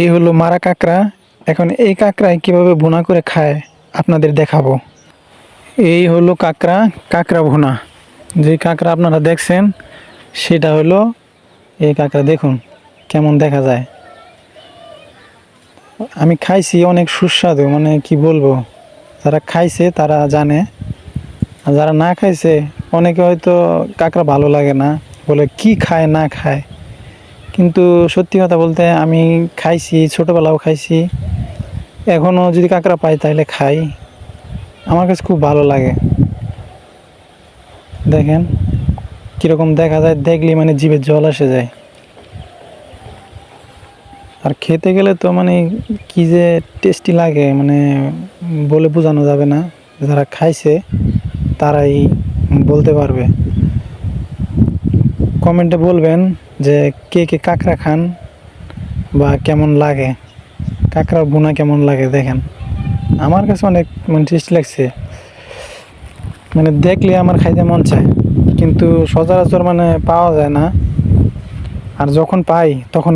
এই হলো মারা কাঁকড়া। এখন এই কাঁকড়ায় কীভাবে ভুনা করে খায় আপনাদের দেখাবো। এই হলো কাঁকড়া কাঁকড়া ভুনা। যে কাঁকড়া আপনারা দেখছেন, সেটা হলো এই কাঁকড়া। দেখুন, কেমন দেখা যায়। আমি খাইছি, অনেক সুস্বাদু মানে কি বলব? যারা খাইছে, তারা জানে। আর যারা না খাইছে, অনেকে হয়তো কাঁকড়া ভালো লাগে না, বলে কি খায়, না খায়। কিন্তু সত্যি কথা বলতে আমি খাইছি, ছোটোবেলাও খাইছি। এখনও যদি কাঁকড়া পাই তাহলে খাই। আমার কাছে খুব ভালো লাগে। দেখেন, কীরকম দেখা যায় দেখলে মানে জিভে জল এসে যায়। আর খেতে গেলে তো মানে কি যে টেস্টি লাগে মানে বলে বোঝানো যাবে না। যারা খাইছে, তারাই বলতে পারবে। কমেন্টে বলবেন যে কে কে কাঁকড়া খান বা কেমন লাগে। কাঁকড়ার বোনা কেমন লাগে দেখেন। আমার কাছে অনেক মানে টেস্ট লাগছে। মানে দেখলে আমার খাইতে মন চায়। কিন্তু সচরাচর মানে পাওয়া যায় না। আর যখন পাই তখন